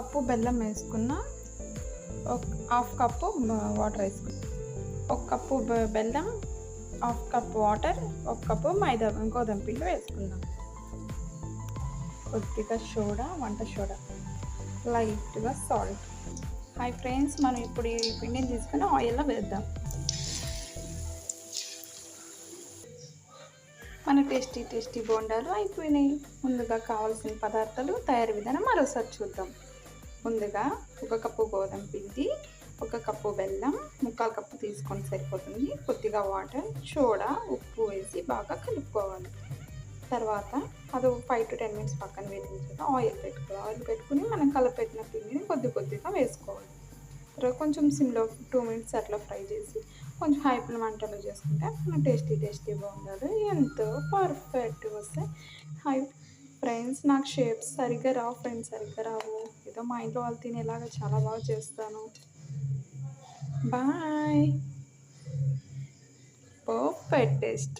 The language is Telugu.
కప్పు బెల్లం వేసుకున్న ఒక హాఫ్ కప్పు వాటర్ వేసుకున్న. ఒక కప్పు బెల్లం హాఫ్ కప్ వాటర్ ఒక కప్పు మైదా గోధుమ పిండి వేసుకుందాం కొద్దిగా సోడా వంట సోడా. లైట్గా సాల్ట్. హాయ్ ఫ్రెండ్స్ మనం ఇప్పుడు ఈ పిండిని తీసుకుని ఆయిల్లో వేద్దాం. మన టేస్టీ టేస్టీ బోండాలు అయిపోయినాయి. ముందుగా కావాల్సిన పదార్థాలు తయారీ విధానం మరోసారి చూద్దాం. ముందుగా ఒక కప్పు గోధుమ పిండి ఒక కప్పు బెల్లం ముక్కాలు కప్పు తీసుకొని సరిపోతుంది. కొద్దిగా వాటర్ సోడా ఉప్పు వేసి బాగా కలుపుకోవాలి. తర్వాత అది ఫైవ్ టు టెన్ మినిట్స్ పక్కన పెట్టిన ఆయిల్ పెట్టుకోవాలి. ఆయిల్ పెట్టుకుని మనం కలపెట్టిన పిండిని కొద్ది కొద్దిగా వేసుకోవాలి. తర్వాత కొంచెం సిమ్లో టూ మినిట్స్ అట్లా ఫ్రై చేసి కొంచెం హైపుల మంటలో చేసుకుంటే మన టేస్టీ టేస్టీ బాగుంటుంది ఎంతో పర్ఫెక్ట్ వస్తే హై ఫ్రెండ్స్ నాకు షేప్స్ సరిగ్గా రావు ఫ్రెండ్స్ సరిగ్గా రావు. ఏదో మా ఇంట్లో వాళ్ళు తినేలాగా చాలా బాగా చేస్తాను. Bye perfect taste